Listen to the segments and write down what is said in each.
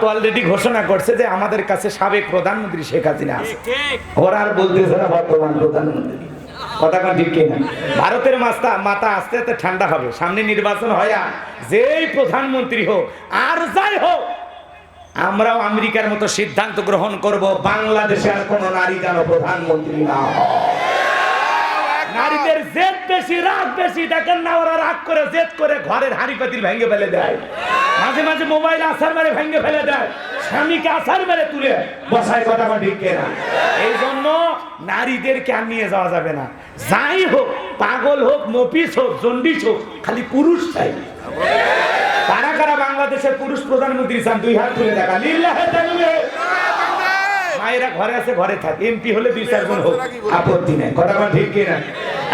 Bharat already ঘোষণা করছে যে আমাদের কাছে সাবেক প্রধানমন্ত্রী শেখ হাসিনা আছে। ওরা আর বলতেছে না বর্তমান প্রধানমন্ত্রী। কথা কোন ঠিক কিনা? ভারতের মাথা মাথা আস্তে আস্তে ঠান্ডা হবে। সামনে নির্বাচন হয় যেই প্রধানমন্ত্রী হোক আর যাই হোক আমরাও আমেরিকার মতো সিদ্ধান্ত গ্রহণ করব বাংলাদেশে আর কোন নারী যেন প্রধানমন্ত্রী না নারীদের জেদ বেশি রাগ বেশি। দেখেন না ওরা রাগ করে জেদ করে ঘরের হাঁড়ি পাতিল ভেঙে ফেলে দেয়। মাঝে মাঝে মোবাইল আসার মেরে ভেঙে ফেলে দেয়। স্বামীকে আসার মেরে তুলে বসায় কথা বা ঠিক না। এই জন্য নারীদেরকে আর নিয়ে যাওয়া যাবে না। যাই হোক, পাগল হোক মপিস হোক জন্ডিস হোক, খালি পুরুষ চাই। কারা কারা বাংলাদেশের পুরুষ প্রধানমন্ত্রী চান, দুই হাত তুলে দেখা। মায়েরা ঘরে আছে, ঘরে থাক। এমপি হলে দুই চারজন হোক। আপত্তি নেই। কথা ঠিক কিনা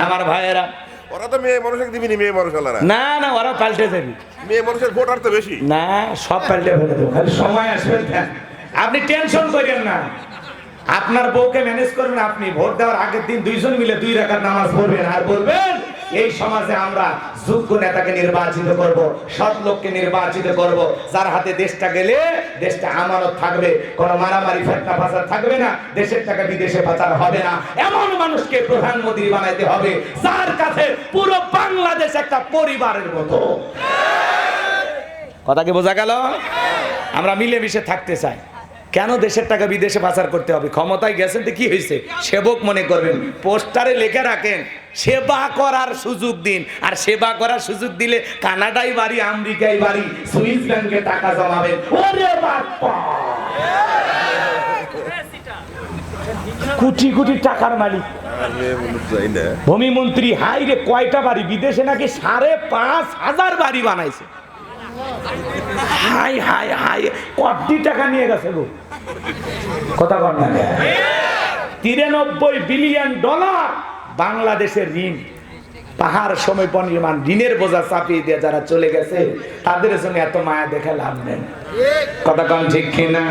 আমার ভাইয়েরা ওরা তো মেয়ে মানুষকে দিবি মেয়ে মানুষ আলারা না না ওরা পাল্টে যাবি মেয়ে মানুষের ভোটার তো বেশি। না সব পাল্টে ফেলে দেবো খালি সময় আসবে আপনি টেনশন করেন না। আপনার বউকে ম্যানেজ করবেন আপনি ভোট দেওয়ার আগের দিন দুইজন মিলে দুই রাখার নামাজ পড়বেন আর বলবেন এই সমাজে আমরা যোগ্য নেতাকে নির্বাচিত করব সৎ লোককে নির্বাচিত করব। যার হাতে দেশটা গেলে দেশটা আমানত থাকবে। কোনো মারামারি ফেতনা ফাসাদ থাকবে না দেশের টাকা বিদেশে পাচার হবে না। এমন মানুষকে প্রধানমন্ত্রী বানাইতে হবে যার কাছে পুরো বাংলাদেশ একটা পরিবারের মতো। কথা কি বোঝা গেল? আমরা মিলেমিশে থাকতে চাই। কেন দেশের টাকা বিদেশে পাচার করতে হবে? ক্ষমতায় গেছেন তো কি হয়েছে? সেবক মনে করবেন। পোস্টারে লিখে রাখেন, সেবা করার সুযোগ দিন। আর সেবা করার সুযোগ দিলে কানাডায় বাড়ি আমেরিকায় বাড়ি, সুইস ব্যাংকে টাকা জমাবেন। কোটি কোটি টাকার মালিক। ভূমিমন্ত্রী হাই রে, কয়টা বাড়ি? বিদেশে নাকি সাড়ে পাঁচ হাজার বাড়ি বানাইছে? হাই হাই হাই, কোটি টাকা নিয়ে গেছে গো? কথা কর না তিরানব্বই বিলিয়ন ডলার বাংলাদেশের ঋণ। পাহাড় সময় নির্মাণ ঋণের বোঝা চাপিয়ে দিয়ে যারা চলে গেছে, তাদের জন্য এত মায়া দেখে লাভ নেন কথা কন ঠিক কিনা?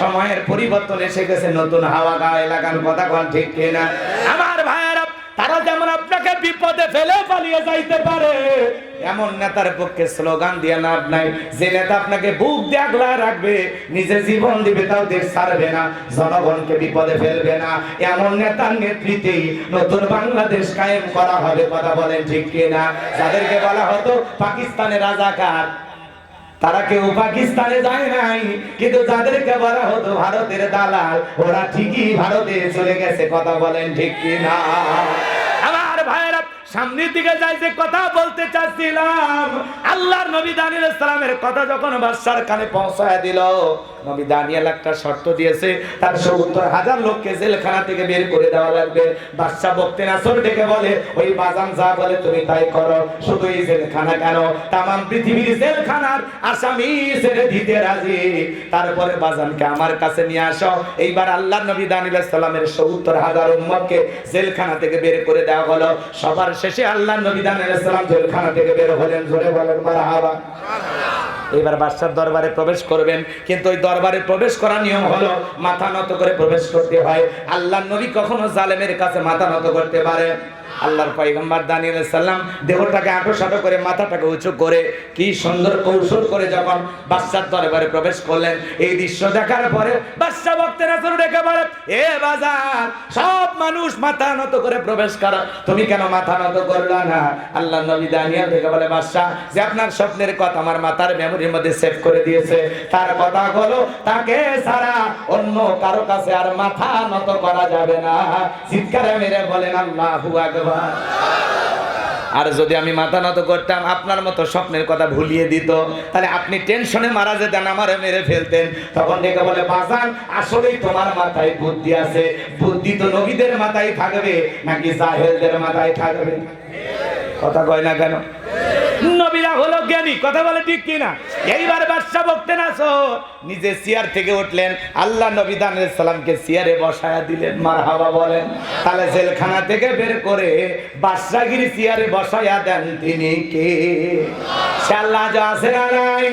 সময়ের পরিবর্তন এসে গেছে, নতুন হাওয়া গা এলাকার কথা কন ঠিক কিনা? আমার আপনাকে বিপদে ফেলে পালিয়ে যাইতে পারে। এমন নেতার পক্ষে স্লোগান দিয়ে লাভ নাই। যে নেতা আপনাকে বুক আগলা রাখবে, নিজে জীবন দিবে, তাও দেশ ছাড়বে না, জনগণকে বিপদে ফেলবে না। এমন নেতার নেতৃত্বেই নতুন বাংলাদেশ কায়েম করা হবে, কথা বলেন ঠিক কিনা? যাদেরকে বলা হতো পাকিস্তানের রাজাকার, তারা কেউ পাকিস্তানে যায় নাই। কিন্তু যাদেরকে বলা হতো ভারতের দালাল, ওরা ঠিকই ভারতে চলে গেছে, কথা বলেন ঠিক কি না আমার ভাইয়েরা, সামনের দিকে যাই কথা বলতে চাচ্ছিলাম। আল্লাহর নবী দানিল ইসলামের কথা যখন বাদশার কানে পৌঁছায় দিল নবী দানিয়েল একটা শর্ত দিয়েছে তার সত্তর হাজার লোককে জেলখানা থেকে বের করে দেওয়া লাগবে। বাদশা বক্তে নাসর ডেকে বলে ওই বাজান যা বলে তুমি তাই করো শুধু এই জেলখানা কেন? তামাম পৃথিবীর জেলখানার আসামি ছেড়ে দিতে রাজি। তারপরে বাজানকে আমার কাছে নিয়ে আসো। এইবার আল্লাহ নবী দানিল সালামের সত্তর হাজার উম্মতকে জেলখানা থেকে বের করে দেওয়া হলো। সবার শেষে আল্লাহ নবী দানিল সালাম জেলখানা থেকে বের হলেন জোরে বলেন মারহাবা। এবার বাদশার দরবারে প্রবেশ করবেন কিন্তু ওই দরবারে প্রবেশ করার নিয়ম হলো মাথা নত করে প্রবেশ করতে হয়। আল্লাহ নবী কখনো জালেমের কাছে মাথা নত করতে পারে। আল্লাহর পয়গম্বর দানিয়েল সাল্লাম দেহটাকে আঁটো সাটো করে, মাথাটাকে উঁচু করে, কি সুন্দর কৌশল করে যখন বাদশার দরবারে প্রবেশ করলেন, এই দৃশ্য দেখার পরে বাদশা ভক্তের আসর ডেকে বলে এ বাজার, সব মানুষ মাথা নত করে প্রবেশ করো। তুমি কেন মাথা নত করল না? আল্লাহ নবী দানিয়াল থেকে বলে বাদশা যে আপনার স্বপ্নের কথা আমার মাথার মেমোরির মধ্যে সেভ করে দিয়েছে, তার কথা হলো, তাকে ছাড়া অন্য কারও কাছে আর মাথা নত করা যাবে না। চিৎকারে মেরে বলেন, আল্লাহু আকবার। আর যদি আমি মাথা নত করতাম, আপনার মতো স্বপ্নের কথা ভুলিয়ে দিত, তাহলে আপনি টেনশনে মারা যেতেন, আমারে মেরে ফেলতেন। তখন ডেকে বলে, বাজান, আসলেই তোমার মাথায় বুদ্ধি আছে। বুদ্ধি তো নবীদের মাথায় থাকবে, নাকি জাহেলদের মাথায় থাকবে? কথা কয় না কেন? হলো জ্ঞানী, কথা বলে ঠিক কিনা? এইবার বাদশা বকতেন আসো। নিজে চেয়ার থেকে উঠলেন, আল্লাহ নবী সালামকে চেয়ারে বসায়া দিলেন মার হাবা বলেন। তাহলে জেলখানা থেকে বের করে বাদশাগিরি চেয়ারে বসায়া দেন তিনি কে? সে আল্লাহ যা আছে না নাই?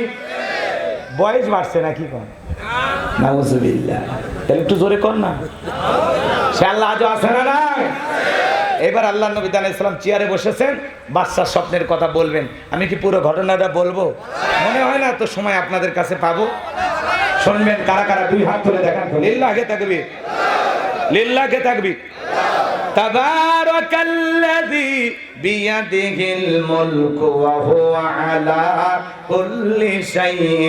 বয়স বাড়ছে না কি কর নাউজুবিল্লাহ। একটু জোরে কর না। সে আল্লাহ আজও আছে না নাই? এবার আল্লাহ নবী দান ইসলাম চেয়ারে বসেছেন বাচ্চার স্বপ্নের কথা বলবেন আমি কি পুরো ঘটনাটা বলবো মনে হয় না তো সময় আপনাদের কাছে পাবো শুনবেন কারা কারা দুই হাত তুলে দেখান তো লিল্লাহকে থাকবি লিল্লাহকে থাকবি تبارك الذي بيده الملك وهو على كل شيء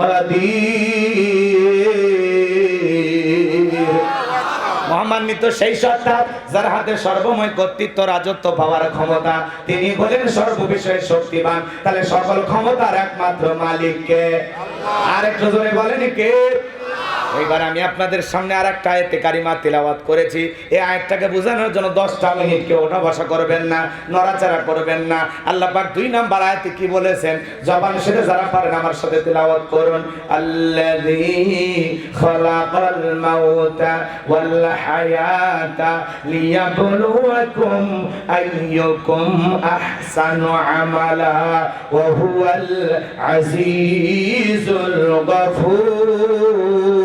قدير মহামান্বিত সেই সত্তা যার হাতে সর্বময় কর্তৃত্ব, রাজত্ব পাওয়ার ক্ষমতা। তিনি বলেন সর্ববিষয়ে শক্তিমান। তাহলে সকল ক্ষমতার একমাত্র মালিককে আর একটু জোরে বলেন কে? এইবার আমি আপনাদের সামনে আর একটা আয়তে কারিমা তিলাওয়াত করেছি। এই আয়াতটাকে বোঝানোর জন্য দশটা মিনিট কেউ ওঠা বসা করবেন না, নড়াচড়া করবেন না। আল্লাহ পাক দুই নাম্বার আয়াতে কি বলেছেন? জবান সেটা যারা পারেন আমার সাথে তিলাওয়াত করুন। আল্লাযী খালাকাল মাউতা ওয়াল হায়াতা লিয়াবলুয়াকুম আইয়ুকুম আহসানু আমালা ওয়া হুয়াল আজিজুল গফুর।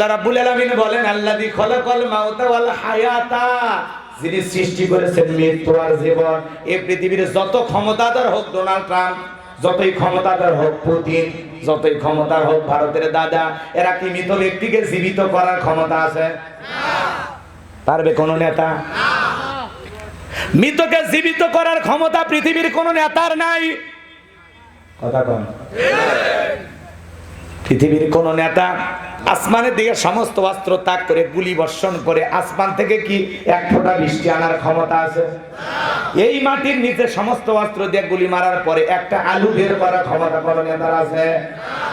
আল্লাহ রাব্বুল আলামিন বলেন, আল্লাযী খলাকাল মাউতা ওয়াল হায়াতা। যিনি সৃষ্টি করেছেন মৃত্যু আর জীবন এই পৃথিবীর যত ক্ষমতাধর হোক ডোনাল্ড ট্রাম্প, যতই ক্ষমতাধর হোক পুতিন, যতই ক্ষমতার হোক ভারতের দাদা, এরা কি মৃত ব্যক্তিকে জীবিত করার ক্ষমতা আছে? পারবে কোন নেতা? মৃতকে জীবিত করার ক্ষমতা পৃথিবীর কোন নেতার নাই। কথা কন। পৃথিবীর কোন নেতা আসমানের দিকে সমস্ত অস্ত্র তাক করে গুলি বর্ষণ করে আসমান থেকে কি এক ফোঁটা বৃষ্টি আনার ক্ষমতা আছে? এই মাটির নিচে সমস্ত অস্ত্র দিয়ে গুলি মারার পরে একটা আলু বের করার ক্ষমতা কোন নেতার আছে।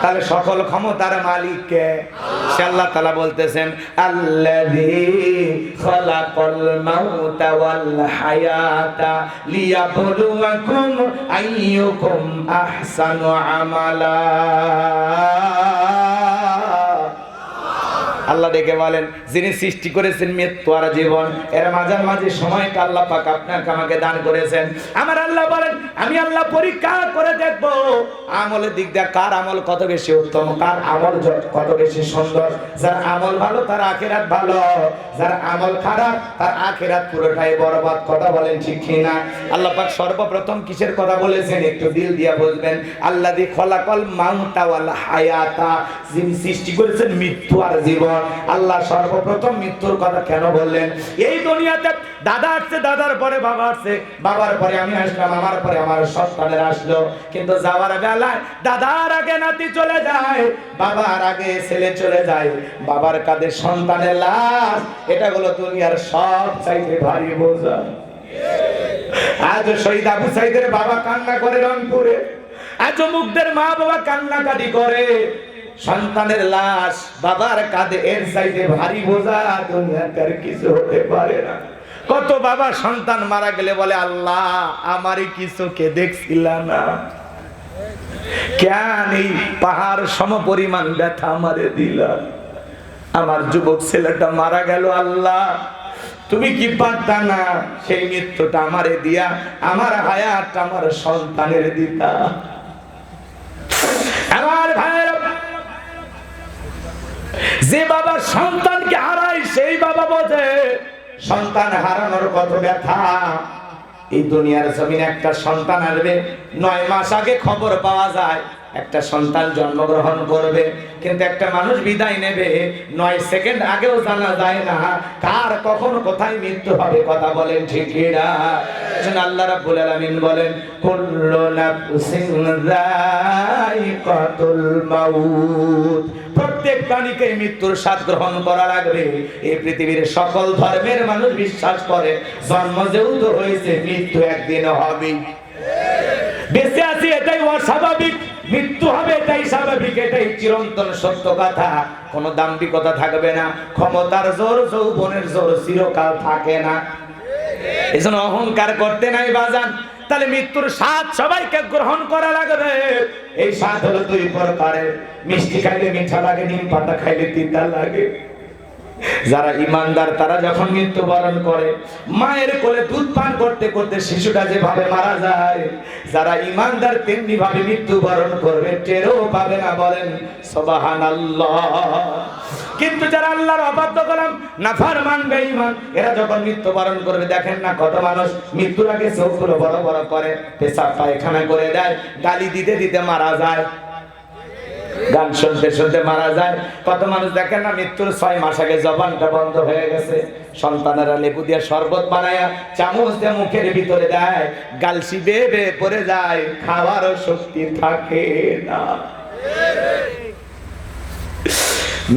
তাহলে সকল ক্ষমতার মালিককে সে আল্লাহ তালা বলতেছেন আহসানু আমালা। আল্লাহ ডেকে বলেন, যিনি সৃষ্টি করেছেন মৃত্যু আর জীবন, এর মাঝার মাঝে সময়টা আল্লাহ পাক আপনাকে আমাকে দান করেছেন। আমার আল্লাহ বলেন, আমি আল্লাহ পরীক্ষা করে দেখব, আমলের দিক দিয়ে কার আমল কত বেশি উত্তম, কার আমল কত বেশি সুন্দর। যার আমল ভালো, তার আখেরাত ভালো। যার আমল খারাপ, তার আখেরাত পুরোটাই বরবাদ। কথা বলেন ঠিক কিনা আল্লাহ পাক সর্বপ্রথম কিসের কথা বলেছেন? একটু দিল দিয়া বলবেন আল্লাহ দি খলাকল মাউতা ওয়াল হায়াতা, যিনি সৃষ্টি করেছেন মৃত্যু আর জীবন। আল্লাহ সর্বপ্রথম মৃত্যুর কথা কেন বললেন? এই দুনিয়াতে দাদা আসছে, দাদার পরে বাবা আসছে। বাবার পরে আমি আসলাম, আমার পরে আমার সন্তানের আসলো। কিন্তু যাওয়ার বেলায় দাদার আগে নাতি চলে যায়, বাবার আগে ছেলে চলে যায়। বাবার কাঁধে সন্তানের লাশ, এটা হলো দুনিয়ার সব চাইতে ভারী বোঝা। আজ শহীদ আবু সাইদের বাবা কান্না করে রংপুরে, আজ মুগ্ধের মা বাবা কান্নাকাটি করে। সন্তানের লাশ বাবার কাঁধে, এর সাইডে ভারী বোঝা দুনিয়াতে কিছু হতে পারে না। কত বাবা সন্তান মারা গেলে বলে, আল্লাহ, আমারই কিছুকে দেখছিলাম না। কেন এই পাহাড় সম পরিমাণ ব্যথা আমারে দিলাম আমার যুবক ছেলেটা মারা গেল, আল্লাহ, তুমি কি পারতা না? সেই মৃত্যুটা আমারে দিয়া, আমার হায়াত আমার সন্তানের দিতা। আমার ভাইয়ের যে বাবা সন্তানকে হারায়, সেই বাবা বোঝে সন্তান হারানোর কত ব্যথা? এই দুনিয়ার জমিনে একটা সন্তান আসবে, নয় মাস আগে খবর পাওয়া যায় একটা সন্তান জন্মগ্রহণ করবে, কিন্তু একটা মানুষ বিদায় নেবে, নয় সেকেন্ড আগেও জানা যায় না কার কখন কোথায় মৃত্যু হবে, কথা বলেন ঠিক না? এজন্য আল্লাহ রাব্বুল আলামিন বলেন, কুল্লু নাফসিন যায়িকাতুল মাউত। প্রত্যেক প্রাণীকে মৃত্যুর স্বাদ গ্রহণ করা লাগবে। এই পৃথিবীর সকল ধর্মের মানুষ বিশ্বাস করে, জন্ম যেহেতু হয়েছে, মৃত্যু একদিন হবে। বেঁচে আছি এটাই অস্বাভাবিক। মৃত্যু হবে এটাই স্বাভাবিক, এটাই চিরন্তন সত্য কথা। কোনো দাম্ভিকতা থাকবে না, ক্ষমতার জোর, যৌবনের জোর চিরকাল থাকে না। এই জন্য অহংকার করতে নাই বাজান। তাহলে মৃত্যুর স্বাদ সবাইকে গ্রহণ করা লাগবে। এই স্বাদ হলো দুই প্রকারের। মিষ্টি খাইলে মিঠা লাগে, নিম পাতা খাইলে তিতা লাগে। যারা ইমানদার, তারা যখন মৃত্যুবরণ করে, মায়ের কোলে দুধ পান করতে করতে শিশুটা যেভাবে মারা যায়, যারা ইমানদার তেমনি ভাবে মৃত্যুবরণ করবে, টেরও পাবে না, বলেন সবাহান কিন্তু যারা আল্লাহর অবাধ্য কলাম নাফার মানবে ইমান এরা যখন মৃত্যুবরণ করবে, দেখেন না কত মানুষ মৃত্যুর আগে চোখগুলো বড় বড় করে পেশাব পায়খানা করে দেয়, গালি দিতে দিতে মারা যায়। গান শুনতে শুনতে মারা যায়। কত মানুষ দেখেন না, মৃত্যুর ছয় মাস আগে জবানটা বন্ধ হয়ে গেছে। সন্তানেরা লেবু দিয়ে শরবত বানায়া, চামচ দিয়ে মুখের ভিতরে দেয়। গালসি বেয়ে বেয়ে পড়ে যায়, খাওয়ারও শক্তি থাকে না।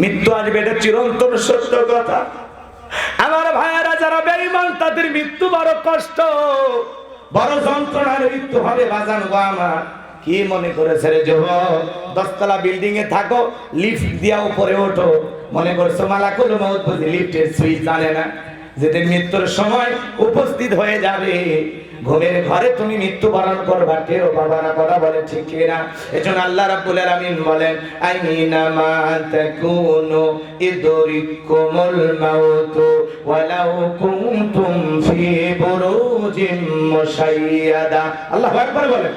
মৃত্যু আসবে, এটা চিরন্তন সত্য কথা। আমার ভাইয়েরা যারা বেঈমান, তাদের মৃত্যু বড় কষ্ট। বড় যন্ত্রণার মৃত্যু হবে, বাজান গো আমার। কি মনে করেছে রে যুবক দশতলা বিল্ডিং এ থাকো লিফট দিয়া উপরে ওঠো। মনে করছ, মালাকুল মৌত বুঝি লিফটের সুইচ জানে না? যেদিন মৃত্যুর সময় উপস্থিত হয়ে যাবে, ঘুমের ঘরে তুমি মৃত্যুবরণ করবা। কেউ বাবারা কথা বলে ঠিক কিনা? এজন্য আল্লাহ রাব্বুল আলামিন বলেন, আইনা মা তাকুনু ইদরিকুমুল মাউত ওয়ালাউ কুনতুম ফি বুরুজিম মুশাইয়াদা। আল্লাহু আকবার বলেন।